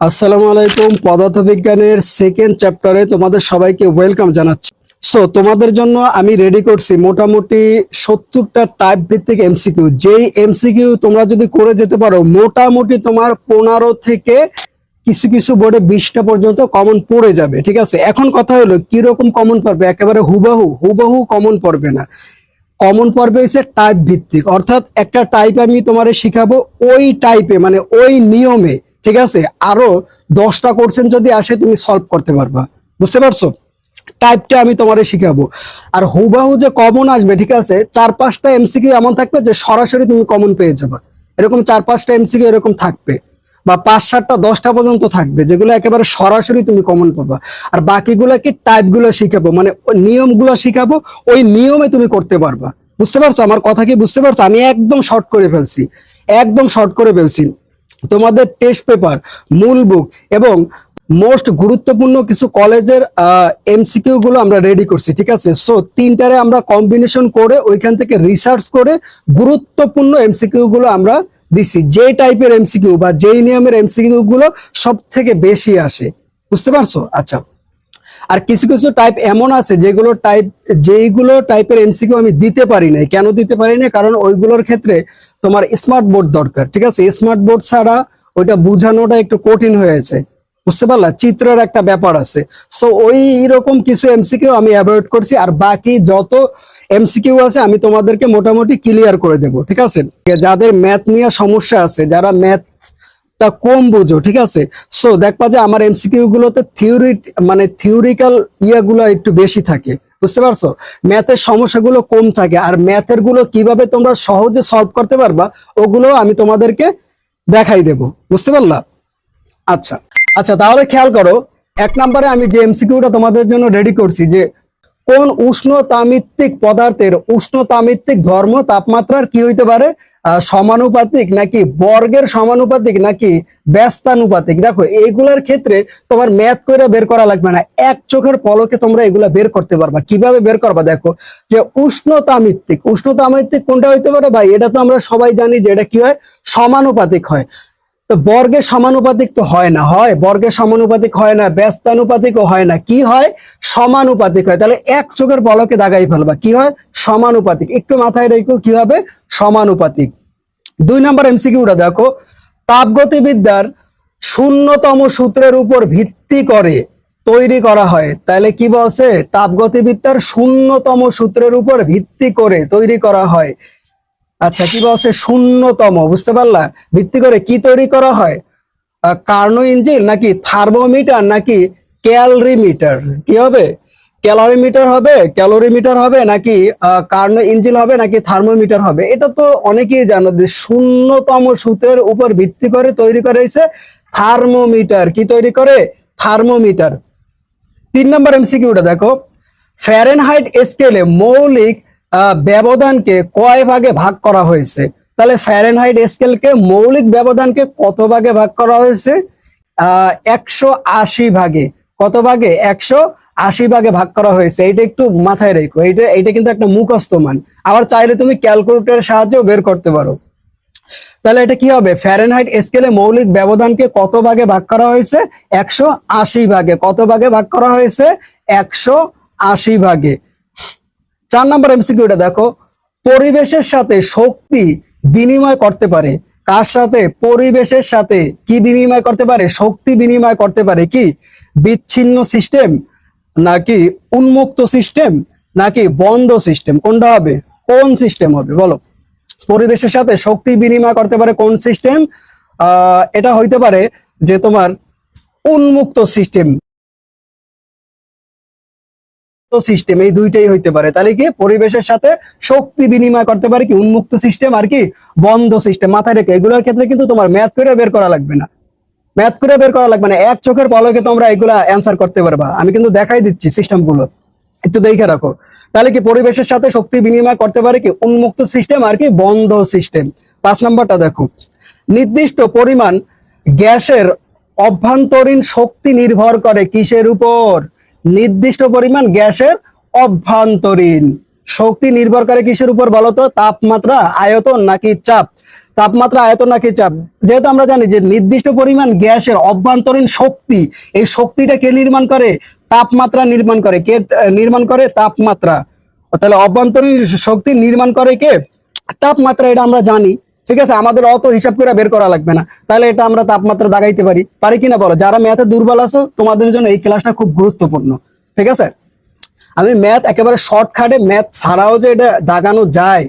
আসসালামু আলাইকুম, পদার্থবিজ্ঞানের সেকেন্ড চ্যাপ্টারে তোমাদের সবাইকে ওয়েলকাম জানাচ্ছি। সো তোমাদের জন্য আমি রেডি করছি মোটামুটি সত্তরটা টাইপ ভিত্তিক এমসিকিউ যেই এমসিকিউ তোমরা যদি করে যেতে পারো, মোটামুটি তোমার পনেরো থেকে কিছু কিছু বোর্ডে বিশটা পর্যন্ত কমন পড়ে যাবে, ঠিক আছে? এখন কথা হলো, কীরকম কমন পড়বে? একেবারে হুবাহু হুবাহু কমন পড়বে না। কমন পর্বে হচ্ছে টাইপ ভিত্তিক। অর্থাৎ একটা টাইপ আমি তোমারে শিখাবো, ওই টাইপে মানে ওই নিয়মে ঠিক আছে? আরও দশটা কোশ্চেন যদি আসে, তুমি সলভ করতে পারবা। বুঝতে পারছ? টাইপটা আমি তোমারে শিখাবো। আর হুবাহু যে কমন আসবে, ঠিক আছে? চার পাঁচটা এমসিকিউ এমন থাকবে যে সরাসরি তুমি কমন পেয়ে যাবে। এরকম চার পাঁচটা এমসিকিউ এরকম থাকবে। বা পাঁচ সাতটা, দশটা পর্যন্ত থাকবে, যেগুলো একেবারে সরাসরি তুমি কমন পাবা আর বাকিগুলোকে টাইপগুলো শিখাবো মানে নিয়মগুলো শিখাবো, ওই নিয়মে তুমি করতে পারবা। বুঝতে পারছ? আমার কথা কি বুঝতে পারছ? আমি একদম শর্ট করে ফেলছি। একদম শর্ট করে ফেলছি। তোমাদের টেস্ট পেপার মূল বুক এবং মোস্ট গুরুত্বপূর্ণ কিছু কলেজের এমসিকিউ গুলো আমরা রেডি করছি, ঠিক আছে? সো তিনটারে আমরা কম্বিনেশন করে ওইখান থেকে রিসার্চ করে গুরুত্বপূর্ণ এমসিকিউ গুলো আমরা দিছি। যে টাইপের এমসিকিউ বা যেই নিয়মের এমসিকিউ গুলো সব থেকে বেশি আসে। বুঝতে পারছ? আচ্ছা। আর কিছু কিছু টাইপ এমন আছে যেগুলো টাইপ যেইগুলো টাইপের এমসিকিউ আমি দিতে পারি নাই। কেন দিতে পারি না কারণ ওইগুলোর ক্ষেত্রে তোমার স্মার্ট বোর্ড দরকার, ঠিক আছে? স্মার্ট বোর্ড ছাড়া ওইটা বোঝানোটা একটু কঠিন হয়েছে বুঝতে পারলা? চিত্রের একটা ব্যাপার আছে। সো ওই রকম কিছু এমসিকিউ আমি অ্যাভয়েড করছি আর বাকি যত এমসিকিউ আছে আমি তোমাদেরকে মোটামুটি ক্লিয়ার করে দেব, ঠিক আছে? যাদের ম্যাথ নিয়ে সমস্যা আছে, যারা ম্যাথ তা কম বুঝো, ঠিক আছে? সো দেখবা যে আমার এমসিকিউ গুলোতে থিওরি মানে থিওরিক্যাল ইয়াগুলো একটু বেশি থাকে, বুঝতে পারছ? ম্যাথের সমস্যাগুলো কম থাকে, আর ম্যাথেরগুলো কীভাবে তোমরা সহজে সলভ করতে পারবা, ওগুলো আমি তোমাদেরকে দেখাই দেব, বুঝতে পারলা? আচ্ছা আচ্ছা তাহলে খেয়াল করো, এক নম্বরে আমি যে এমসিকিউটা তোমাদের জন্য রেডি করছি যে কোন উষ্ণ তামিত্তিক পদার্থের উষ্ণ তামিত্তিক ধর্ম তাপমাত্রার কি হইতে পারে? সমানুপাতিক নাকি বর্গের সমানুপাতিক নাকি ব্যস্তানুপাতিক? দেখো এগুলার ক্ষেত্রে তোমার ম্যাথ করে বের করা লাগবে না। এক চোখের পলকে তোমরা এগুলা বের করতে পারবা। কীভাবে বের করবা? দেখো, যে উষ্ণতামিত্তিক উষ্ণতামিত্তিক উষ্ণ তামিত্তিক কোনটা হইতে পারে ভাই? এটা তো আমরা সবাই জানি যে এটা কি হয়? সমানুপাতিক হয়। তো বর্গের সমানুপাতিক তো হয় না, হয়? বর্গের সমানুপাতিক হয় না, ব্যস্তানুপাতিকও হয় না। কি হয়? সমানুপাতিক হয়। তাহলে এক চোখের বলকে দাগাই ফেলবা। কি হয়? সমানুপাতিক। একটু মাথায় রেখো, কি হবে? সমানুপাতিক। দুই নম্বর এমসিকিউটা দেখো। তাপগতিবিদ্যার শূন্যতম সূত্রের উপর ভিত্তি করে তৈরি করা হয়। তাহলে কি বলছে? তাপগতিবিদ্যার শূন্যতম সূত্রের উপর ভিত্তি করে তৈরি করা হয়। আচ্ছা কি বলছে? শূন্যতম, বুঝতে পারলা? ভিত্তি করে কি তৈরি করা হয়? কার্নো ইঞ্জিন নাকি থার্মোমিটার নাকি ক্যালরিমিটার? কি হবে? ক্যালোরিমিটার হবে ক্যালোরিমিটার হবে নাকি কার্নো ইঞ্জিন হবে নাকি থার্মোমিটার হবে? এটা তো অনেকেই জানো যে শূন্যতম সূত্রের উপর ভিত্তি করে তৈরি করা হয়েছে থার্মোমিটার। কি তৈরি করে? থার্মোমিটার। তিন নম্বর এমসিকিউটা দেখো। ফ্যারেনহাইট স্কেলে মৌলিক ব্যবধানকে কয় ভাগে ভাগ করা হয়েছে? তাহলে ফ্যারেনহাইট স্কেলকে মৌলিক ব্যবধানকে কত ভাগে ভাগ করা হয়েছে? একশো আশি ভাগে। কত ভাগে? একশো আশি ভাগে ভাগ করা হয়েছে। এটা একটু মাথায় রেখো। এটা এটা কিন্তু একটা মুখস্থ মান। আবার চাইলে তুমি ক্যালকুলেটরের সাহায্যেও বের করতে পারো। তাহলে এটা কি হবে? ফ্যারেনহাইট স্কেলে মৌলিক ব্যবধানকে কত ভাগে ভাগ করা হয়েছে? একশো আশি ভাগে। কত ভাগে ভাগ করা হয়েছে? একশো আশি ভাগে। চার নম্বর এমসিকিউটা দেখো, পরিবেশের সাথে শক্তি বিনিময় করতে পারে। কার সাথে? পরিবেশের সাথে কি বিনিময় করতে পারে? শক্তি বিনিময় করতে পারে কি? বিচ্ছিন্ন সিস্টেম নাকি উন্মুক্ত সিস্টেম নাকি বন্ধ সিস্টেম কোনটা হবে? কোন সিস্টেম হবে? বলো। পরিবেশের সাথে শক্তি বিনিময় করতে পারে কোন সিস্টেম এটা হইতে পারে যে তোমার উন্মুক্ত সিস্টেম সিস্টেম এই দুইটাই হইতে পারে। তাহলে কি পরিবেশের সাথে শক্তি বিনিময় করতে পারে কি? উন্মুক্ত সিস্টেম আর কি বন্ধ সিস্টেম মাথায় রেখে। এগুলোর ক্ষেত্রে কিন্তু তোমার ম্যাথ করে বের করা লাগবে না। ম্যাথ করে বের করা লাগবে না। এক চোখের পলকে তোমরা এগুলা অ্যান্সার করতে পারবা। আমি কিন্তু দেখাই দিচ্ছি সিস্টেমগুলো। একটু দেখে রাখো। তাহলে কি পরিবেশের সাথে শক্তি বিনিময় করতে পারে কি? উন্মুক্ত সিস্টেম আর কি বন্ধ সিস্টেম পাঁচ নম্বরটা দেখো। নির্দিষ্ট পরিমাণ গ্যাসের অভ্যন্তরীণ শক্তি নির্ভর করে কিসের উপর? নির্দিষ্ট পরিমাণ গ্যাসের অভ্যন্তরীণ। শক্তি নির্ভর করে কিসের উপর বলতো তাপমাত্রা, আয়তন নাকি চাপ? তাপমাত্রা, আয়তন নাকি চাপ? যেহেতু আমরা জানি যে নির্দিষ্ট পরিমাণ গ্যাসের অভ্যন্তরীণ শক্তি, এই শক্তিটা কে নির্মাণ করে? তাপমাত্রা নির্মাণ করে। কে নির্মাণ করে? তাপমাত্রা। তাহলে অভ্যন্তরীণ শক্তি নির্মাণ করে কে? তাপমাত্রা, এটা আমরা জানি। ঠিক আছে? আমাদের অত হিসাব করে বের করা লাগবে না। তাহলে এটা আমরা তাপমাত্রা দাগাইতে পারি। পারি কিনা বলো? যারা ম্যাথে দুর্বল আছো, তোমাদের জন্য এই ক্লাসটা খুব গুরুত্বপূর্ণ। ঠিক আছে? আমি ম্যাথ একেবারে শর্টকাটে ম্যাথ ছাড়াও যে এটা দাগানো যায়,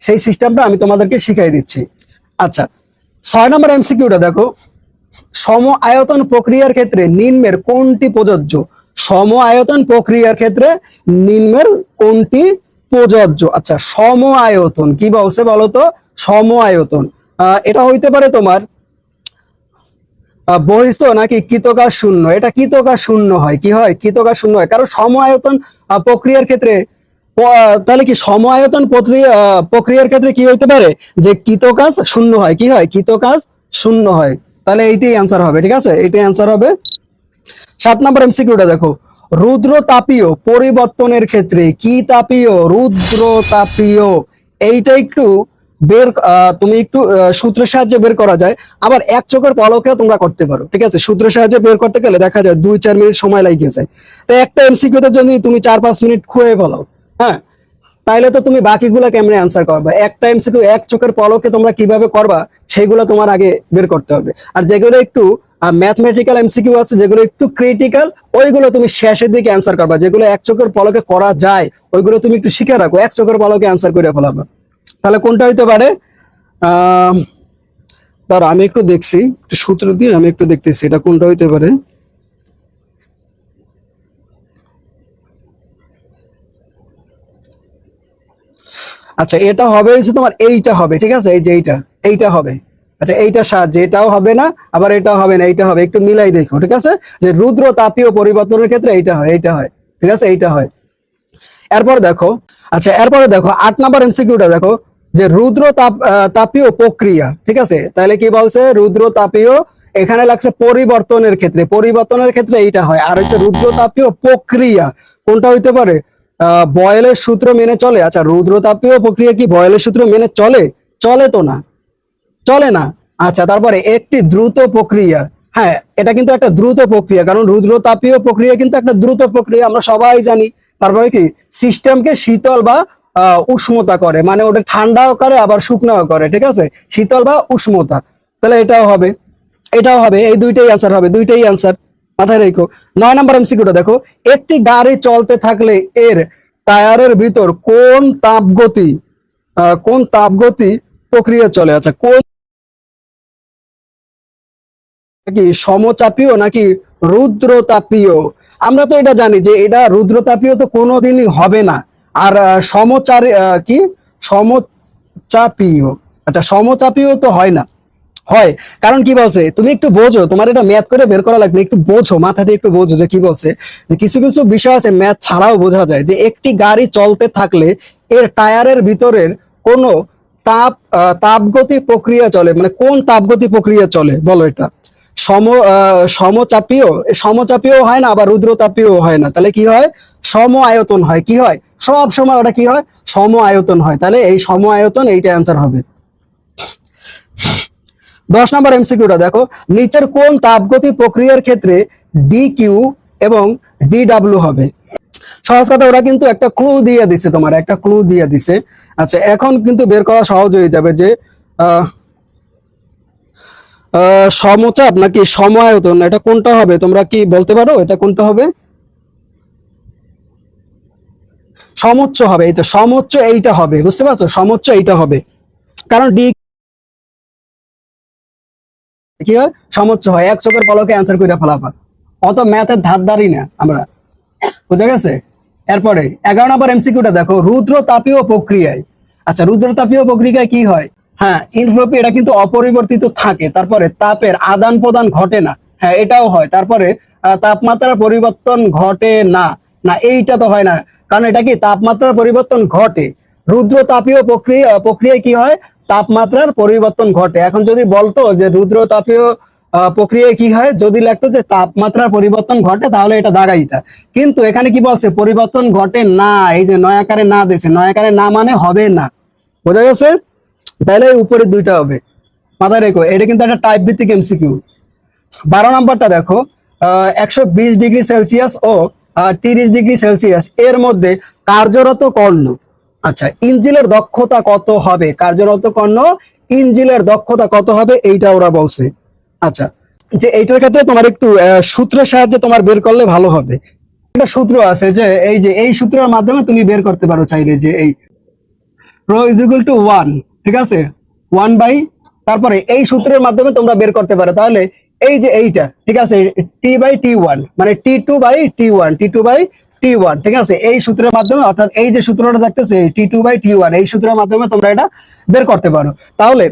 সেই সিস্টেমটা আমি তোমাদেরকে শিখাই দিচ্ছি। আচ্ছা ছয় নম্বর এমসিকিউটা দেখো। সম আয়তন প্রক্রিয়ার ক্ষেত্রে নিম্নের কোনটি প্রযোজ্য? সম আয়তন প্রক্রিয়ার ক্ষেত্রে নিম্নের কোনটি প্রযোজ্য? আচ্ছা সম আয়তন কি বলছে বলতো সম আয়তন এটা হইতে পারে তোমার বহিস্থ নাকি কৃতকার শূন্য এটা কৃতকার শূন্য হয়। কি হয়? কৃতকার শূন্য হয়। কারণ সম আয়তন প্রক্রিয়ার ক্ষেত্রে তাহলে কি সম আয়তন প্রক্রিয়ার ক্ষেত্রে কি হইতে পারে? যে কৃতকাজ শূন্য হয়। কি হয়? কৃতকাজ শূন্য হয়। তাহলে এইটাই অ্যান্সার হবে, ঠিক আছে? এইটাই অ্যান্সার হবে। সাত নম্বর এমসিকিউটা দেখো। রুদ্র তাপীয় পরিবর্তনের ক্ষেত্রে কি তাপীয়? রুদ্র তাপীয় এইটা একটু বের তুমি একটু সূত্রের সাহায্যে বের করা যায়। আবার এক চোখের পলকেও তোমরা করতে পারো, ঠিক আছে? সূত্রের সাহায্যে বের করতে গেলে দেখা যায় দুই, চার মিনিট সময় লাগিয়ে যায়। তো একটা এমসিকিউতে যদি তুমি চার, পাঁচ মিনিট খুঁয়ে ফেলাও হ্যাঁ? তাইলে তো তুমি বাকিগুলো কেমনে অ্যান্সার করবে? একটা এমসিকিউ এক চোখের পলকে তোমরা কীভাবে করবা, সেগুলো তোমার আগে বের করতে হবে। আর যেগুলো একটু ম্যাথমেটিক্যাল এমসিকিউ আছে, যেগুলো একটু ক্রিটিক্যাল ওইগুলো তুমি শেষের দিকে অ্যান্সার করবা। যেগুলো এক চোখের পলকে করা যায়, ওইগুলো তুমি একটু শিখে রাখো, এক চোখের পলকে অ্যান্সার করে ফেলাবা। তাহলে কোনটা হইতে পারে? দাঁড়া, আমি একটু দেখছি, একটু সূত্র দিয়ে আমি একটু দেখতেছি, এটা কোনটা হইতে পারে? আচ্ছা এটা হবে হচ্ছে তোমার এইটা হবে, ঠিক আছে? এই যে এইটা এইটা হবে। আচ্ছা এইটা সাহায্যে, এটাও হবে না, আবার এটা হবে না, এইটা হবে। একটু মিলাই দেখো, ঠিক আছে? যে রুদ্র তাপীয় পরিবর্তনের ক্ষেত্রে এইটা হয় এইটা হয়, ঠিক আছে? এইটা হয়। এরপর দেখো আচ্ছা এরপরে দেখো, আট নাম্বার এমসিকিউটা দেখো যে রুদ্র তাপীয় প্রক্রিয়া, ঠিক আছে? তাহলে কি বলছে? রুদ্র তাপীয়, এখানে লাগছে পরিবর্তনের ক্ষেত্রে। পরিবর্তনের ক্ষেত্রে এইটা হয়। আর হচ্ছে রুদ্র তাপীয় প্রক্রিয়া, কোনটা হইতে পারে? বয়েলের সূত্র মেনে চলে। আচ্ছা রুদ্র তাপীয় প্রক্রিয়া কি বয়েলের সূত্র মেনে চলে? চলে তো না। চলে না। আচ্ছা তারপরে একটি দ্রুত প্রক্রিয়া। হ্যাঁ এটা কিন্তু একটা দ্রুত প্রক্রিয়া, কারণ রুদ্র তাপীয় প্রক্রিয়া কিন্তু একটা দ্রুত প্রক্রিয়া, আমরা সবাই জানি। তারপরে কি? সিস্টেমকে শীতল বা উষ্ণতা করে। মানে ওটা ঠান্ডাও করে, আবার শুকনাও করে, ঠিক আছে? শীতল বা উষ্ণতা তাহলে এটাও হবে। এটাও হবে। এই দুইটাই অ্যান্সার হবে। দুইটাই অ্যান্সার মাথায় রেখো। নয় নম্বর এমসিকিউটা দেখো। একটি গাড়ি চলতে থাকলে এর টায়ারের ভিতর কোন তাপগতি কোন তাপগতি প্রক্রিয়া চলে? আচ্ছা কোন কি সমচাপীয় নাকি রুদ্রতাপীয়? আমরা তো এটা জানি যে এটা রুদ্রতাপীয় তো কোনোদিনই হবে না। আর সমচার কি? সমচাপীয়। আচ্ছা সমচাপীয় তো হয় না। হয়। কারণ কি বলছে? তুমি একটু বোঝো, তোমার এটা ম্যাথ করে বের করা লাগবে, একটু বোঝো, মাথা দিয়ে একটু বোঝো যে কি বলছে। কিছু কিছু বিষয় আছে ম্যাথ ছাড়াও বোঝা যায় যে একটি গাড়ি চলতে থাকলে এর টায়ারের ভিতরের কোনো তাপ তাপগতি প্রক্রিয়া চলে। মানে কোন তাপগতি প্রক্রিয়া চলে? বলো এটা। সম সমচাপীয়। সমচাপীয় হয় না, আবার রুদ্রতাপীয় হয় না। তাহলে কি হয়? সম আয়তন হয়। কি হয়? সব সময় ওটা কি হয়? সম আয়তন হয়। তাহলে এই সম আয়তন এইটা অ্যান্সার হবে। দশ নম্বর এমসিকিউটা দেখো। নিচের কোন তাপগতি প্রক্রিয়ার ক্ষেত্রে ডি কিউ এবং ডি ডাব্লিউ হবে। সহজ কথা, ওরা কিন্তু একটা ক্লু দিয়ে দিছে তোমার, একটা ক্লু দিয়ে দিছে। আচ্ছা এখন কিন্তু বের করা সহজ হয়ে যাবে যে সমচাপ নাকি সমায়তন এটা কোনটা হবে? তোমরা কি বলতে পারো? এটা কোনটা হবে? সমোচ্চ হবে, এই তো সমোচ্চ এইটা হবে, বুঝতে পারছ? সমোচ্চ এইটা হবে। কারণ ডি কি হয়? সমোচ্চ হয়। এক চোখের পলকে অ্যান্সার করে ফেলাফা অত ম্যাথের ধার ধারি না আমরা। বুঝা গেছে? এরপরে, এগারো নম্বর এমসিকিউটা দেখো, রুদ্র তাপীয় প্রক্রিয়ায়। আচ্ছা রুদ্র তাপীয় প্রক্রিয়ায় কি হয়? হ্যাঁ ইনফ্লোপি এটা কিন্তু অপরিবর্তিত থাকে। তারপরে তাপের আদান প্রদান ঘটে না। হ্যাঁ এটাও হয়। তারপরে তাপমাত্রার পরিবর্তন ঘটে না। না, এইটা তো হয় না। কারণ এটা কি? তাপমাত্রার পরিবর্তন ঘটে। রুদ্র তাপীয় প্রক্রিয়া, প্রক্রিয়ায় কি হয়? তাপমাত্রার পরিবর্তন ঘটে। এখন যদি বলতো যে রুদ্র তাপীয় প্রক্রিয়ায় কি হয়? যদি লাগতো যে তাপমাত্রার পরিবর্তন ঘটে, তাহলে এটা দাগাইতা। কিন্তু এখানে কি বলছে? পরিবর্তন ঘটে না। এই যে নয় আকারে না দিয়েছে। নয়াকারে না মানে হবে না। বোঝা গেছে? তাহলে উপরে দুইটা হবে। মাথায় রেখো, এটা কিন্তু একটা টাইপ ভিত্তিক এমসিকিউ বারো নাম্বারটা দেখো। একশো বিশ ডিগ্রি সেলসিয়াস ও তিরিশ ডিগ্রি সেলসিয়াস। এর মধ্যে কার্যরত কর্ণ। আচ্ছা ইঞ্জিলের দক্ষতা কত হবে? কার্যরত কর্ণ, ইঞ্জিলের দক্ষতা কত হবে? এইটা ওরা বলছে। আচ্ছা যে এইটার ক্ষেত্রে তোমার একটু সূত্রের সাহায্যে তোমার বের করলে ভালো হবে। একটা সূত্র আছে যে, এই যে, এই সূত্রের মাধ্যমে তুমি বের করতে পারো চাইলে যে এই rho is equal to one, ঠিক আছে? ওয়ান বাই, তারপরে এই সূত্রের মাধ্যমে তোমরা বের করতে পারো। তাহলে এই যে এইটা, ঠিক আছে? টি বাই টি ওয়ান মানে T two by T one T two by T one ঠিক আছে? এই সূত্রের মাধ্যমে, অর্থাৎ এই যে সূত্রটা দেখতেছে T two by T one এই সূত্রের মাধ্যমে তোমরা এটা বের করতে পারো। তাহলে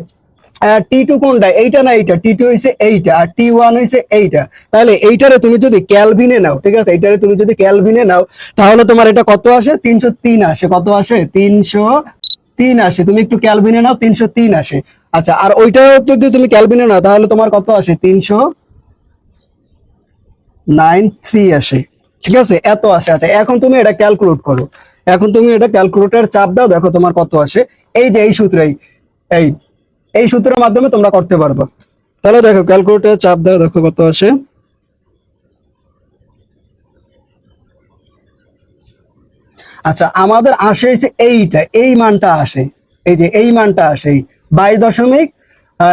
টি টু কোনটা? এইটা না এইটা? টি টু হয়েছে এইটা, আর টি ওয়ান হয়েছে এইটা। তাহলে এইটারে তুমি যদি ক্যালভিনে নাও, ঠিক আছে? এইটারে তুমি যদি ক্যালভিনে নাও, তাহলে তোমার এটা কত আসে? তিনশো তিন আসে। কত আসে? তিনশো তিন আসে। তুমি একটু ক্যালভিনে নাও, তিনশো তিন আসে। আচ্ছা আর ওইটাও যদি তুমি ক্যালভিনে নাও, তাহলে তোমার কত আসে? তিনশো নাইন থ্রি আসে। ঠিক আছে? এত আসে। আচ্ছা এখন তুমি এটা ক্যালকুলেট করো। এখন তুমি এটা ক্যালকুলেটর চাপ দাও, দেখো তোমার কত আসে। এই যে এই সূত্রেই এই এই সূত্রের মাধ্যমে তোমরা করতে পারবে। তাহলে দেখো, ক্যালকুলেটর চাপ দাও, দেখো কত আসে। আচ্ছা আমাদের আসে এইটা, এই মানটা আসে। এই যে এই মানটা আসে বাইশ দশমিক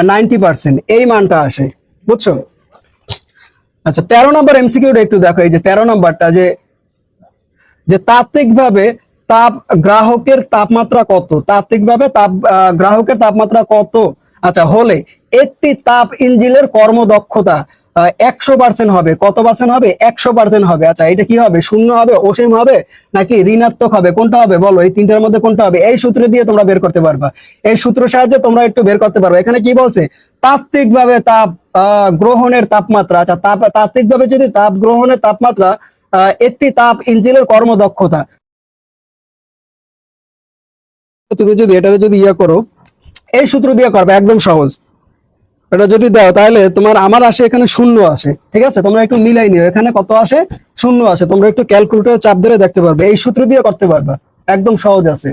নাইনটি পার্সেন্ট। এই মানটা আসে, বুঝছ? আচ্ছা তেরো নম্বর এমসিকিউটা একটু দেখো, এই যে তেরো নম্বরটা, যে যে তাত্ত্বিকভাবে তাপ গ্রাহকের তাপমাত্রা কত? তাত্ত্বিকভাবে তাপ গ্রাহকের তাপমাত্রা কত? আচ্ছা হলে একটি তাপ ইঞ্জিনের কর্মদক্ষতা একশো পার্সেন্ট হবে। কত পার্সেন্ট হবে? একশো পার্সেন্ট হবে। আচ্ছা এটা কি হবে? শূন্য হবে? অসীম হবে? নাকি ঋণাত্মক হবে? কোনটা হবে? বলো, এই তিনটার মধ্যে কোনটা হবে? এই সূত্র দিয়ে তোমরা বের করতে পারবা। এই সূত্র সাহায্যে তোমরা একটু বের করতে পারবে। এখানে কি বলছে? তাত্ত্বিকভাবে তাপ গ্রহণের তাপমাত্রা আচ্ছা তাপ, তাত্ত্বিকভাবে যদি তাপ গ্রহণের তাপমাত্রা একটি তাপ ইঞ্জিনের কর্মদক্ষতা, তুমি যদি এটা যদি ইয়া করো, এই সূত্র দিয়ে করবে, একদম সহজ। এটা যদি দাও, তাহলে তোমার আমার আসে এখানে শূন্য আসে, ঠিক আছে? তোমরা একটু মিলাই নিও, এখানে কত আসে? শূন্য আসে। তোমরা একটু ক্যালকুলেটর চাপ ধরে দেখতে পারবে। এই সূত্র দিয়ে করতে পারবে। একদম সহজ আছে।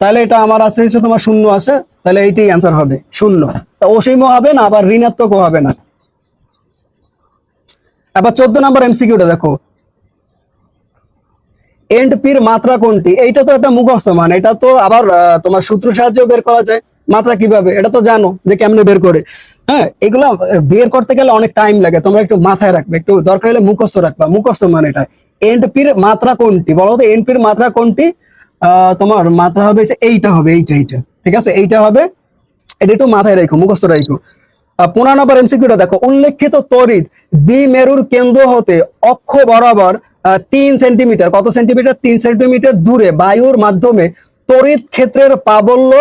তাহলে এটা আমার আছে হচ্ছে তোমার শূন্য আছে তাহলে এইটাই অ্যান্সার হবে, শূন্য। তা অসীমও হবে না, আবার ঋণাত্মকও হবে না। আবার চোদ্দ নম্বর এমসিকিউটা দেখো। এন্ড পির মাত্রা কোনটি? এইটা তো একটা মুখস্থ মান, এটা তো আবার তোমার সূত্র সাহায্য বের করা যায়। মাত্রা কীভাবে? এটা তো জানো যে কেমনে বের করে। হ্যাঁ এগুলো বের করতে গেলে অনেক টাইম লাগে। তোমরা একটু মাথায় রাখবে, একটু দরকার হলে মুখস্থ রাখবা। মুখস্থ মান এটা। এন্ড পির মাত্রা কোনটি? বলো তো এন্ড পির মাত্রা কোনটি? তোমার মাত্রা হবে এইটা হবে, এইটা এইটা। ঠিক আছে? এইটা হবে, এটা একটু মাথায় রাখো, মুখস্থ রাখো। পনেরো নম্বর এমসিকিউটা দেখো। উল্লেখিত তড়িৎ দ্বিমেরুর কেন্দ্র হতে অক্ষ বরাবর তিন সেন্টিমিটার কত সেন্টিমিটার তিন সেন্টিমিটার দূরে। বায়ুর মাধ্যমে তড়িৎ ক্ষেত্রের প্রাবল্য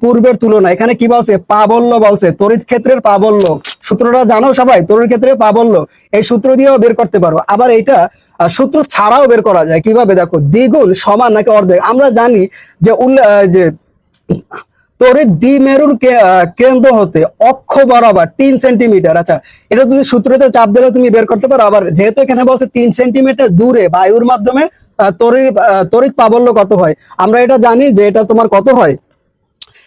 পূর্বের তুলনায় এখানে কি বলছে? প্রাবল্য বলছে। তড়িৎ ক্ষেত্রের পাবল্য। সূত্রটা জানো সবাই? তড়িৎ ক্ষেত্রে পাবল্য। এই সূত্র দিয়েও বের করতে পারো। আবার এটা সূত্র ছাড়াও বের করা যায়। কীভাবে? দেখো দ্বিগুণ সমান নাকি অর্ধেক? আমরা জানি যে উল্লে- আহ, যে তড়িৎ দ্বিমেরুর কেন্দ্র হতে অক্ষ বরাবর তিন সেন্টিমিটার। আচ্ছা এটা তুমি সূত্রতে চাপ দিলে তুমি বের করতে পারো। আবার যেহেতু এখানে বলছে তিন সেন্টিমিটার দূরে বায়ুর মাধ্যমে আহ, তড়িৎ প্রাবল্য কত হয়? আমরা এটা জানি যে এটা তোমার কত হয়?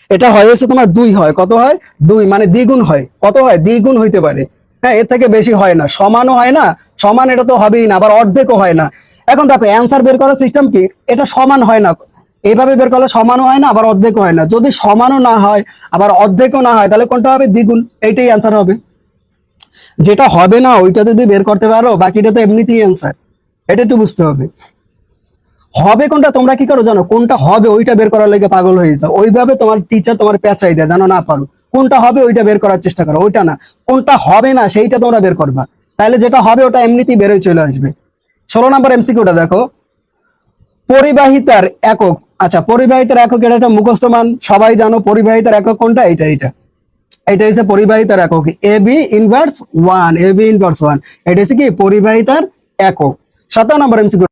এটা হয় হচ্ছে তোমার দুই হয়। কত হয়? দুই মানে দ্বিগুণ হয়। কত হয়? দ্বিগুণ হইতে পারে। হ্যাঁ এর থেকে বেশি হয় না। সমানও হয় না, সমান এটা তো হবেই না, আবার অর্ধেকও হয় না। এখন দেখো অ্যান্সার বের করার সিস্টেম কি? এটা সমান হয় না। এইভাবে বের করলে সমানও হয় না, আবার অর্ধেকও হয় না। যদি সমানও না হয়, আবার অর্ধেকও না হয়, তাহলে কোনটা হবে? দ্বিগুণ। এইটাই অ্যান্সার হবে। যেটা হবে না, ওইটা যদি বের করতে পারো, বাকিটা তো এমনিতেই অ্যান্সার এটা একটু বুঝতে হবে। হবে কোনটা তোমরা কি করো জানো? কোনটা হবে ওইটা বের করার লেগে পাগল হয়ে যাও ওইভাবে তোমার টিচার তোমার পেঁচাই দেয়, জানো না, পারো? কোনটা হবে ওইটা বের করার চেষ্টা করো, ওইটা না। কোনটা হবে না, সেইটা তোমরা বের করবা। তাহলে যেটা হবে ওটা এমনিতেই বেরোয় চলে আসবে। ষোলো নম্বর এমসিকিউটা দেখো। পরিবাহিতার একক আচ্ছা পরিবাহিতার একক এটা একটা মুখস্থ মান। সবাই জানো পরিবাহিতার একক কোনটা? এইটা এইটা। এটা হচ্ছে পরিবাহিতার একক। A B inverse one A B inverse one এটা হচ্ছে কি? পরিবাহিতার একক। সতেরো নম্বর এমসিকিউ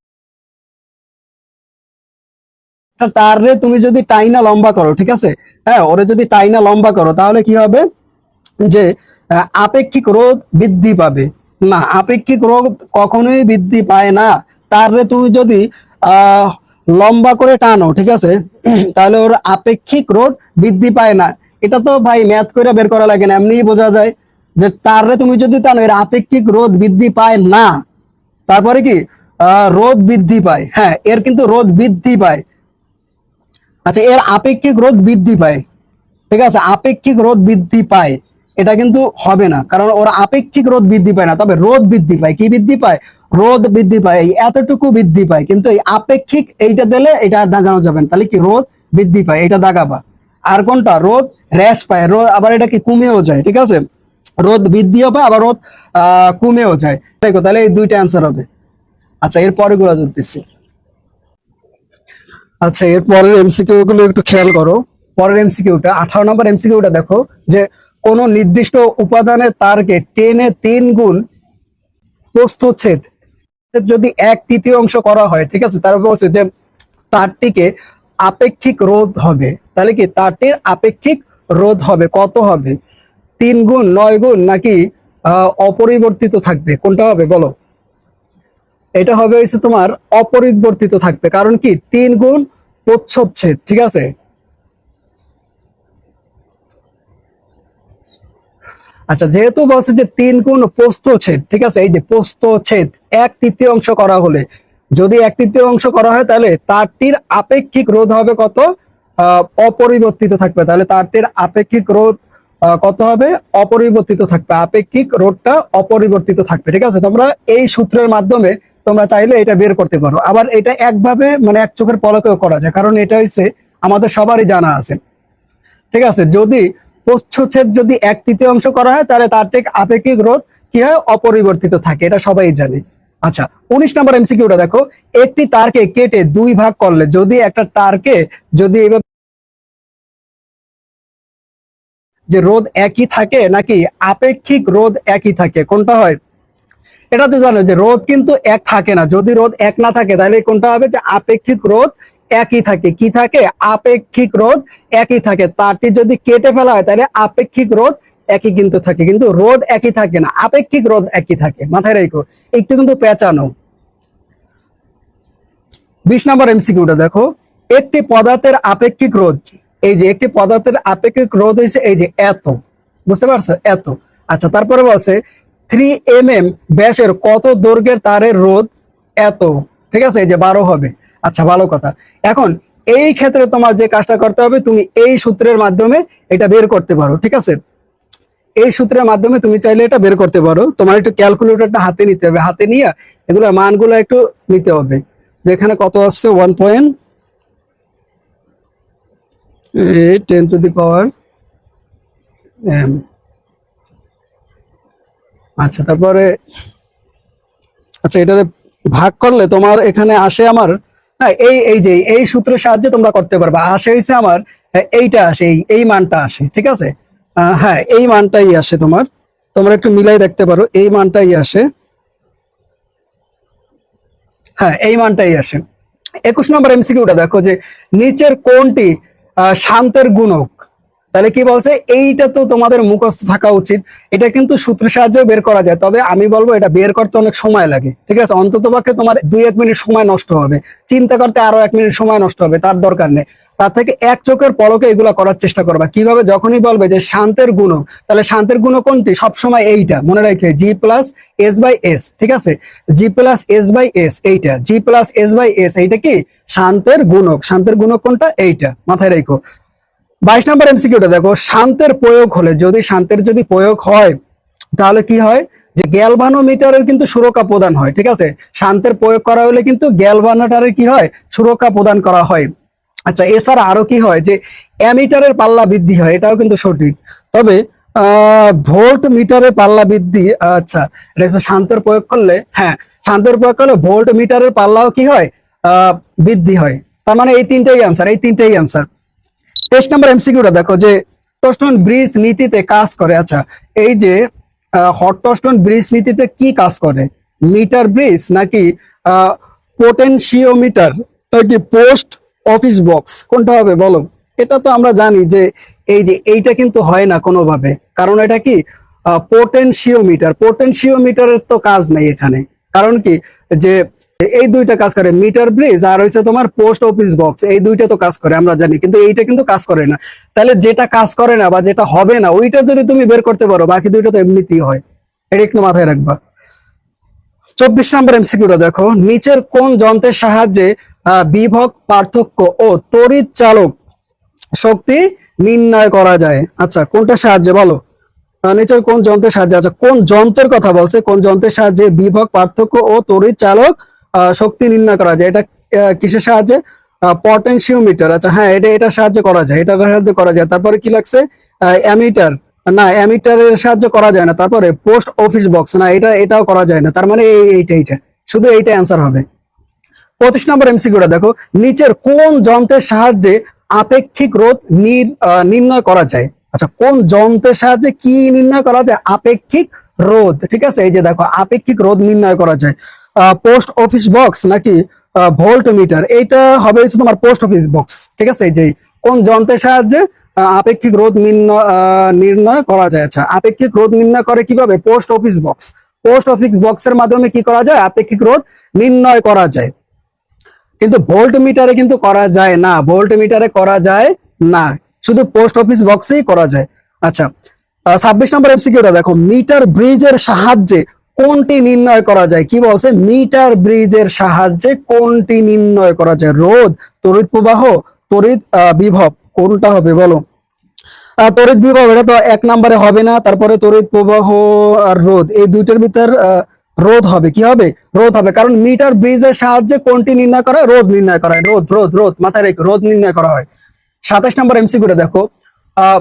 তারে তুমি যদি টাইনা লম্বা করো, ঠিক আছে? হ্যাঁ ওরে যদি টাইনা লম্বা করো, তাহলে কি হবে? যে আপেক্ষিক রোধ বৃদ্ধি পাবে। না, আপেক্ষিক রোধ কখনোই বৃদ্ধি পায় না। তারে তুমি যদি লম্বা করে টানো, ঠিক আছে? তাহলে ওর আপেক্ষিক রোধ বৃদ্ধি পায় না। এটা তো ভাই ম্যাথ করে বের করা লাগে না, এমনিই বোঝা যায় যে তারে তুমি যদি টানো, এর আপেক্ষিক রোধ বৃদ্ধি পায় না। তারপরে কি? রোধ বৃদ্ধি পায়। হ্যাঁ এর কিন্তু রোধ বৃদ্ধি পায়। আচ্ছা এর আপেক্ষিক রোধ বৃদ্ধি পায়। ঠিক আছে, আপেক্ষিক রোধ বৃদ্ধি পায়। এটা কিন্তু হবে না, কারণ ওর আপেক্ষিক রোধ বৃদ্ধি পায় না, তবে রোধ বৃদ্ধি পায়। কি বৃদ্ধি পায়? রোধ বৃদ্ধি পায়, এই এতটুকু বৃদ্ধি পায়। কিন্তু এই আপেক্ষিক এইটা দিলে এটা দাগানো যাবে না। তাহলে কি রোধ বৃদ্ধি পায়? এটা দাগাবা। আর কোনটা? রোধ হ্রাস পায়। রোধ, আবার এটা কি কমেও যায়, ঠিক আছে? রোধ বৃদ্ধিও পায়, আবার রোধ, আহ, কমেও যায়। দেখো, তাহলে এই দুইটা অ্যান্সার হবে। আচ্ছা এর পরে গুলো ধরতেছি আচ্ছা এর পরের এমসিকিউ গুলো একটু খেয়াল করো। পরের এমসিকিউটা আঠারো নম্বর এমসিকিউটা দেখো যে কোন নির্দিষ্ট উপাদানের তারকে টেনে তিন গুণ প্রস্থচ্ছেদ যদি এক তৃতীয় অংশ করা হয়, ঠিক আছে? তারপর বলছে যে তারটিকে আপেক্ষিক রোধ হবে, তাহলে কি? তারটির আপেক্ষিক রোধ হবে। কত হবে? তিন গুণ, নয় গুণ নাকি অপরিবর্তিত থাকবে? কোনটা হবে? বলো। এটা হবে হচ্ছে তোমার অপরিবর্তিত থাকবে। কারণ কি? তিন গুণ প্রচ্ছচ্ছেদ ঠিক আছে? আচ্ছা যেহেতু বলছে যে তিন গুণ প্রস্থচ্ছেদ, ঠিক আছে? এই যে প্রস্থচ্ছেদ, এক তৃতীয় অংশ করা হলে। যদি এক তৃতীয় অংশ করা হয়, তাহলে তারটির আপেক্ষিক রোধ হবে কত? অপরিবর্তিত থাকবে। তাহলে তারটির আপেক্ষিক রোধ কত হবে? অপরিবর্তিত থাকবে। আপেক্ষিক রোধটা অপরিবর্তিত থাকবে, ঠিক আছে? তোমরা এই সূত্রের মাধ্যমে তোমরা চাইলে এটা বের করতে পারো। আবার এটা একভাবে মানে এক চোখের পলকেও করা যায়, কারণ এটা হচ্ছে আমাদের সবারই জানা আছে। ঠিক আছে, যদি প্রচ্ছচ্ছেদ যদি এক তৃতীয় অংশ করা হয়, তাহলে তার ঠিক আপেক্ষিক রোধ কি হয়? অপরিবর্তিত থাকে, এটা সবাই জানে। আচ্ছা উনিশ নম্বর এমসিকিউটা দেখো, একটি তারকে কেটে দুই ভাগ করলে, যদি একটা তারকে যদি এইভাবে যে রোধ একই থাকে নাকি আপেক্ষিক রোধ একই থাকে, কোনটা হয়? এটা তো জানো যে রোধ কিন্তু এক থাকে না। যদি রোধ এক না থাকে, তাহলে কোনটা হবে? যে আপেক্ষিক রোধ একই থাকে। কি থাকে? আপেক্ষিক রোধ একই থাকে। তারটি যদি কেটে ফেলা হয়, তাহলে আপেক্ষিক রোধ একই কিন্তু থাকে। কিন্তু রোধ একই থাকে না। আপেক্ষিক রোধ একই থাকে। মাথায় রেখো। একটু কিন্তু পেঁচানো। বিশ নম্বর এমসিকিউটা দেখো। একটি পদার্থের আপেক্ষিক রোদ, এই যে একটি পদার্থের আপেক্ষিক রোদ হয়েছে এই যে এত। বুঝতে পারছ? এত। আচ্ছা তারপরে বলছে থ্রি এম এম ব্যাসের কত দৈর্ঘ্যের তারের রোধ? এত। ঠিক আছে? যে বারো হবে। আচ্ছা ভালো কথা। এখন এই ক্ষেত্রে তোমার যে কাজটা করতে হবে, তুমি এই সূত্রের মাধ্যমে এটা বের করতে পারো। ঠিক আছে? এই সূত্রের মাধ্যমে তুমি চাইলে এটা বের করতে পারো। তোমার একটু ক্যালকুলেটরটা হাতে নিতে হবে। হাতে নিয়ে এগুলো মানগুলো একটু নিতে হবে। যেখানে কত আসছে? One point ten to the power আচ্ছা তারপরে আচ্ছা এটারে ভাগ করলে তোমার এখানে আসে আমার হ্যাঁ এই এই যে এই সূত্রের সাহায্যে তোমরা করতে পারবে। আসে হয়েছে আমার হ্যাঁ, এইটা আসে এই এই মানটা আসে ঠিক আছে? হ্যাঁ এই মানটাই আসে তোমার। তোমরা একটু মিলাই দেখতে পারো এই মানটাই আসে। হ্যাঁ এই মানটাই আসে। একুশ নম্বর এমসিকিউটা দেখো যে নিচের কোনটি শান্তের গুণক? তাহলে কি বলছে? এইটা তো তোমাদের মুখস্থ থাকা উচিত। এটা কিন্তু সূত্রের সাহায্যে বের করা যায়। তবে আমি বলব, এটা বের করতে অনেক সময় লাগে। ঠিক আছে? অন্তত পক্ষে তোমার দুই এক মিনিট সময় নষ্ট হবে। চিন্তা করতে আরও এক মিনিট সময় নষ্ট হবে, তার দরকার নেই। তার থেকে এক চোখের পলকে এগুলা করার চেষ্টা করবা। কীভাবে? যখনই বলবে যে শান্তের গুণক তাহলে শান্তের গুণ কোনটি? সবসময় এইটা। মনে রাখে G plus S by S ঠিক আছে? G plus S by S এইটা। G plus S by S এইটা কি? শান্তের গুণক। শান্তের গুণক কোনটা? এইটা। মাথায় রেখো। বাইশ নম্বর এমসিকিউটা দেখো শান্তের প্রয়োগ হলে যদি শান্তের যদি প্রয়োগ হয় তাহলে কি হয়? যে গ্যালভানোমিটারের কিন্তু সুরক্ষা প্রদান হয় ঠিক আছে? শান্তের প্রয়োগ করা হলে কিন্তু গ্যালভানোমিটারের কি হয়? সুরক্ষা প্রদান করা হয়। আচ্ছা এছাড়া আরও কি হয়? যে অ্যামিটারের পাল্লা বৃদ্ধি হয় এটাও কিন্তু সঠিক। তবে আহ ভোল্ট মিটারের পাল্লা বৃদ্ধি আচ্ছা এটা শান্তের প্রয়োগ করলে হ্যাঁ শান্তের প্রয়োগ করলে ভোল্ট মিটারের পাল্লাও কি হয়? আহ, বৃদ্ধি হয়। তার মানে এই তিনটেই অ্যান্সার এই তিনটেই অ্যান্সার তেইশ নম্বর এমসিকিউটা দেখো যে টস্টন ব্রিজ নীতিতে কাজ করে। আচ্ছা এই যে হটস্টোন ব্রিজ নীতিতে কি কাজ করে? মিটার ব্রিজ নাকি পোটেনশিওমিটার নাকি পোস্ট অফিস বক্স? কোনটা হবে বলো? এটা তো আমরা জানি যে এই যে এইটা কিন্তু হয় না কোনোভাবে। কারণ এটা কি? পোটেনশিওমিটার। পোটেনশিওমিটারের তো কাজ নেই এখানে। কারণ কি? যে এই দুইটা কাজ করে মিটার ব্রিজ আর হচ্ছে তোমার পোস্ট অফিস বক্স এই দুইটা তো কাজ করে আমরা জানি কিন্তু এইটা কিন্তু কাজ করে না। তাহলে যেটা কাজ করে না বা যেটা হবে না ওইটা যদি তুমি বের করতে পারো বাকি দুইটা তো এমনিতেই হয়। এটা একটু মাথায় রাখবা। চব্বিশ নম্বর এমসিকিউটা দেখো নিচের কোন যন্ত্রের সাহায্যে বিভব পার্থক্য ও তড়িৎ চালক শক্তি নির্ণয় করা যায়? আচ্ছা কোনটা সাহায্যে বলো? নিচের কোন যন্ত্রের সাহায্যে আচ্ছা কোন যন্ত্রের কথা বলছে? কোন যন্ত্রের সাহায্যে বিভক পার্থক্য ও তড়িৎ চালক আহ, শক্তি নির্ণয় করা যায়। এটা কিসের সাহায্যে? পটেনশিওমিটার আচ্ছা হ্যাঁ এটা এটা সাহায্য করা যায়। এটা সাহায্য করা যায়। তারপরে কি লাগছে? অ্যামিটার। না, অ্যামিটারের সাহায্য করা যায় না। তারপরে পোস্ট অফিস বক্স। না, এটা, এটাও করা যায় না। তার মানে এই, এইটা এইটা। শুধু এইটা অ্যান্সার হবে। পঁচিশ নম্বর এমসিকিউটা দেখো। নিচের কোন যন্ত্রের সাহায্যে আপেক্ষিক রোধ নির্ণয় করা যায়? আচ্ছা কোন যন্ত্রের সাহায্যে কি নির্ণয় করা যায়? আপেক্ষিক রোধ। ঠিক আছে? এই যে দেখো, আপেক্ষিক রোধ নির্ণয় করা যায়। পোস্ট অফিস বক্স নাকি ভোল্ট মিটার এইটা হবে হচ্ছে তোমার পোস্ট অফিস বক্স ঠিক আছে? যে কোন যন্ত্রের সাহায্যে আপেক্ষিক রোধ নির্ণয় করা যায়? আচ্ছা আপেক্ষিক রোধ নির্ণয় করে কীভাবে? Post office box post office বক্সের মাধ্যমে কি করা যায়? আপেক্ষিক রোধ নির্ণয় করা যায়। কিন্তু ভোল্ট মিটারে কিন্তু করা যায় না। ভোল্ট মিটারে করা যায় না। শুধু পোস্ট অফিস বক্সেই করা যায়। আচ্ছা ছাব্বিশ নম্বর এমসিকিউটা দেখো। মিটার ব্রিজের সাহায্যে কোনটি নির্ণয় করা যায়? কি বলছে? মিটার ব্রিজের সাহায্যে কোনটি নির্ণয় করা যায়? রোদ তড়িৎ প্রবাহ তড়িৎ বিভব কোনটা হবে বলো? তড়িৎ বিভব এটা তো এক নম্বরে হবে না তারপরে তড়িৎ প্রবাহ আর রোধ এই দুইটার ভিতর রোধ হবে। কি হবে? রোধ হবে কারণ মিটার ব্রিজের সাহায্যে কোনটি নির্ণয় করা হয়? রোধ নির্ণয় করা হয়। রোদ রোধ রোধ মাথায় রেখে রোদ নির্ণয় করা হয়। সাতাশ নম্বর এমসিকিউটা দেখো। আহ,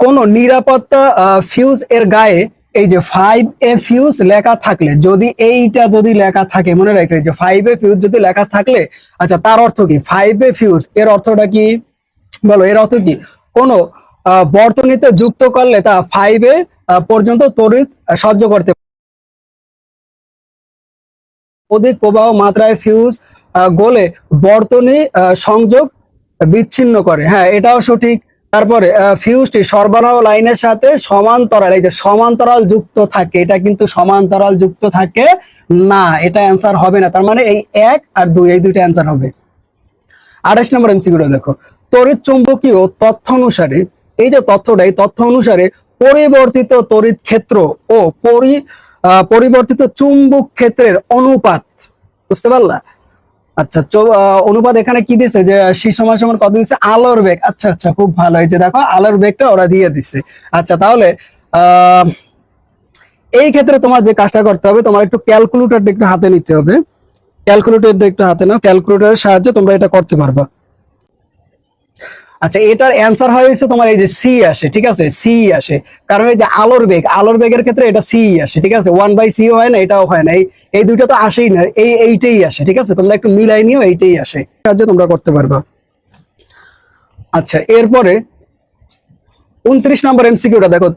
কোন নিরাপত্তা ফিউজ এর গায়ে এই যে ফাইভ এ ফিউজ লেখা থাকলে, যদি এইটা যদি লেখা থাকে, মনে রাখবে যে ফাইভ এ ফিউজ যদি লেখা থাকলে আচ্ছা তার অর্থ কি? ফাইভ এ ফিউজ এর অর্থটা কি? বলো, এর অর্থ কি? কোন বর্তনীতে যুক্ত করলে তা ফাইভ এ পর্যন্ত তড়িৎ সহ্য করতে অধিক প্রবাহ মাত্রায় ফিউজ গলে বর্তনী সংযোগ বিচ্ছিন্ন করে। হ্যাঁ এটাও সঠিক। তারপরে ফিউজটি সরবরাহ লাইনের সাথে সমান্তরাল, এই যে সমান্তরাল যুক্ত থাকে, এটা কিন্তু সমান্তরাল যুক্ত থাকে না, এটা অ্যান্সার হবে না, তার মানে এই এক আর দুই, এই দুইটা অ্যান্সার হবে। আঠাশ নম্বর এমসিকিউটা দেখো, তড়িৎ চুম্বকীয় তথ্য অনুসারে, এই যে তথ্যটা, এই তথ্য অনুসারে পরিবর্তিত তড়িৎ ক্ষেত্র ও পরিবর্তিত চুম্বক ক্ষেত্রের অনুপাত, বুঝতে পারলা? আচ্ছা অনুবাদ অনুপাত এখানে কি দিছে? যে শীত সময় সমান কত দিচ্ছে আলোর বেগ। আচ্ছা আচ্ছা খুব ভালো। হয়েছে দেখো, আলোর বেগটা ওরা দিয়ে দিচ্ছে আচ্ছা তাহলে এই ক্ষেত্রে তোমার যে কাজটা করতে হবে, তোমার একটু ক্যালকুলেটরটা একটু হাতে নিতে হবে। ক্যালকুলেটরটা একটু হাতে নাও। ক্যালকুলেটরের সাহায্যে তোমরা এটা করতে পারবা। আচ্ছা এটার অ্যান্সার হয়েছে তোমার এই যে সি আসে, ঠিক আছে? সি আসে। কারণ এই যে আলোর বেগ, আলোর বেগের ক্ষেত্রে এটা সি আসে, ঠিক আছে? ওয়ান বাই সি হয় না, এটাও হয় না। এই দুইটা তো আসেই না, এই, এইটাই আসে, ঠিক আছে? তোমরা একটু মিলাই নিও, এইটাই আসে। সাহায্যে তোমরা করতে পারবা। আচ্ছা এরপরে উনত্রিশ নম্বর এমসিকিউটা দেখো।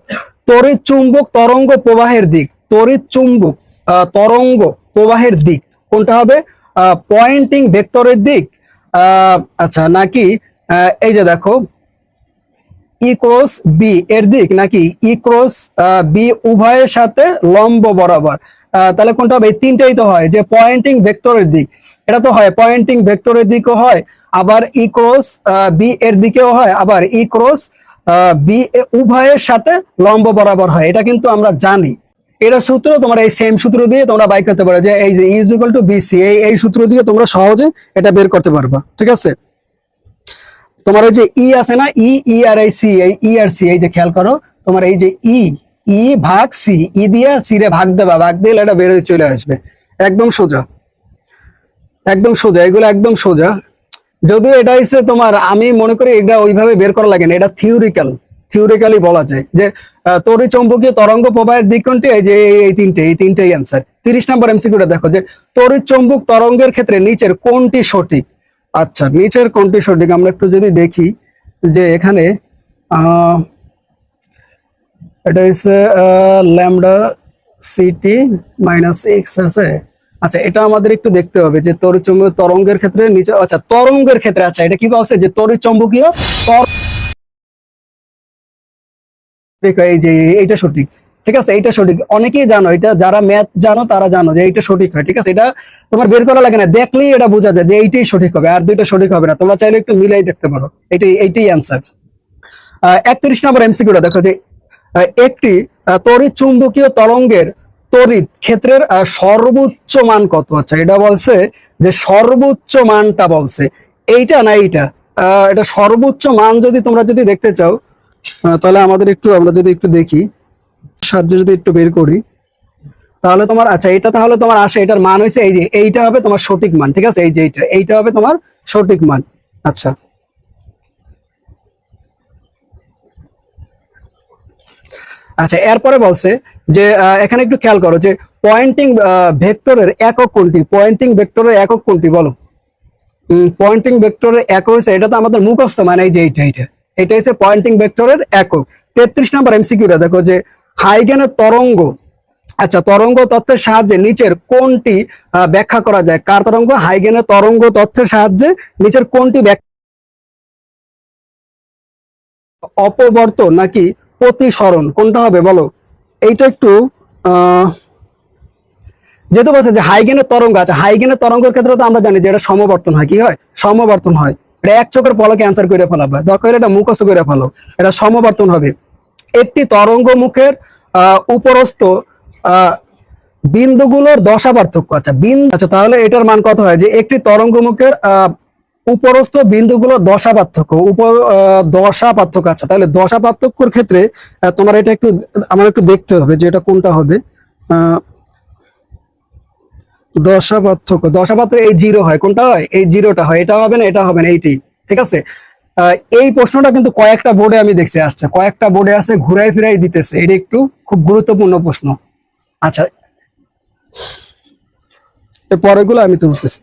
তড়িৎ চুম্বক তরঙ্গ প্রবাহের দিক, তড়িৎ চুম্বক তরঙ্গ প্রবাহের দিক, কোনটা হবে? পয়েন্টিং ভেক্টরের দিক আচ্ছা নাকি এই যে দেখো ই ক্রস বি এর দিক নাকি ই ক্রস বি উভয়ের সাথে লম্ব বরাবর। তাহলে কোনটা হবে? এই তিনটাই তো হয়, যে পয়েন্টিং ভেক্টরের দিক। এটা তো হয় পয়েন্টিং ভেক্টরের দিকও হয়, আবার ই ক্রস বি এর দিকেও হয়, আবার ই ক্রস বি উভয়ের সাথে লম্ব বরাবর হয়। এটা কিন্তু আমরা জানি। এটা সূত্র তোমরা এই সেম সূত্র দিয়ে তোমরা বাইক করতে পারো, যে এই যে ইজ ইকুয়াল টু বিসি এই এই সূত্র দিয়ে তোমরা সহজে এটা বের করতে পারবা। ঠিক আছে? তোমার ওই যে ই আছে না? ই ই আর আই সি এই ই আর সি এই যে খেয়াল করো, তোমার এই যে ই ই ভাগ সি ই দিয়ে সি রে ভাগ দেবা, ভাগ দিলে এটা বেরোয় চলে আসবে। একদম সোজা। একদম সোজা, এগুলো একদম সোজা। যদিও এটা হচ্ছে তোমার, আমি মনে করি এটা ওইভাবে বের করা লাগে না, এটা থিওরিক্যাল থিওরিক্যালি বলা যায়। যে তড়িৎ চৌম্বকীয় তরঙ্গ প্রবাহের দিক কোনটি এই যে এই- তিনটে, এই তিনটেই অ্যান্সার তিরিশ নম্বর এমসিকিউটা দেখো যে, তড়িৎ চৌম্বক তরঙ্গের ক্ষেত্রে নিচের কোনটি সঠিক। আচ্ছা নিচের সঠিক আমরা একটু যদি দেখি, যে এখানে এটা হচ্ছে ল্যামডা সিটি মাইনাস এক্স আছে। আচ্ছা এটা আমাদের একটু দেখতে হবে যে তড়িৎ চৌম্বকীয় তরঙ্গের ক্ষেত্রে নিচে আচ্ছা তরঙ্গের ক্ষেত্রে আচ্ছা এটা কি বলছে যে তড়িৎ চৌম্বকীয় এই যে, এইটা সঠিক। ঠিক আছে? এটা সঠিক। অনেকেই জানো, এটা যারা ম্যাথ জানো, তারা জানো যে এইটা সঠিক হয়, ঠিক আছে? এটা তোমার বের করা লাগে না। দেখলেই এটা বোঝা যায় যে এইটাই সঠিক হবে, আর দুইটা সঠিক হবে না। তোমরা চাইলে একটু মিলাই দেখতে পারো। এটাই, এইটাই অ্যান্সার একত্রিশ নম্বর এমসিকিউটা দেখো যে একটি তড়িৎ চুম্বকীয় তরঙ্গের তড়িৎ ক্ষেত্রের সর্বোচ্চ মান কত? আচ্ছা এটা বলছে যে সর্বোচ্চ মানটা বলছে। এইটা না এইটা? এটা সর্বোচ্চ মান যদি তোমরা যদি দেখতে চাও তাহলে আমাদের একটু, আমরা যদি একটু দেখি। সাহায্যে যদি একটু বের করি, তাহলে তোমার আচ্ছা এটা তাহলে তোমার আসে, এটার মান হয়েছে এই যে, এইটা হবে তোমার সঠিক মান, ঠিক আছে? এই যে এইটা এইটা হবে তোমার সঠিক মান। আচ্ছা। আচ্ছা এরপরে বলছে যে এখানে একটু খেয়াল করো যে পয়েন্টিং ভেক্টরের একক কোনটি? পয়েন্টিং ভেক্টরের একক কোনটি বলো? পয়েন্টিং ভেক্টরের একক হচ্ছে এটা তো আমাদের মুখস্থ মানে এই যে এইটা এইটা। এটা হচ্ছে পয়েন্টিং ভেক্টরের একক। তেত্রিশ নম্বর এমসিকিউটা দেখো যে হাইগেনের তরঙ্গ। আচ্ছা তরঙ্গ তত্ত্বের সাহায্যে নিচের কোনটি ব্যাখ্যা করা যায়। কার তরঙ্গ? হাইগেনের তরঙ্গ তত্ত্বের সাহায্যে নিচের কোনটি ব্যাখ্যা অপবর্তন নাকি প্রতিসরণ? কোনটা হবে বলো? এইটা একটু যেহেতু বলছে যে হাইগেনের তরঙ্গ আছে হাইগেনের তরঙ্গের ক্ষেত্রে তো আমরা জানি যে এটা সমবর্তন হয়। কি হয়? সমবর্তন হয়। এটা এক চোখের পলকে অ্যান্সার করে ফেলাবে দরকার এটা মুখস্থ করে ফেলো। এটা সমবর্তন হবে। একটি তরঙ্গ মুখের উপরস্থ বিন্দুগুলোর দশা পার্থক্য আচ্ছা বিন্দু আচ্ছা তাহলে এটার মান কত হয়? যে একটি তরঙ্গ মুখের উপরস্থ বিন্দুগুলোর দশা পার্থক্য উপর দশা পার্থক্য আচ্ছা তাহলে দশা পার্থক্যর ক্ষেত্রে তোমার এটা একটু, আমার একটু দেখতে হবে যে এটা কোনটা হবে। দশা পার্থক্য দশা পার্থক্য এই জিরো হয়। কোনটা হয়? এই জিরোটা হয়। এটা হবে না, এটা হবে না, এইটি। ঠিক আছে? এই প্রশ্নটা কিন্তু কয়েকটা বোর্ডে আমি দেখছি আসছে। কয়েকটা বোর্ডে আছে ঘুরাই ফিরাই দিতেছে। এটা একটু খুব গুরুত্বপূর্ণ প্রশ্ন। আচ্ছা এর পরেরগুলো আমি তুলতেছি।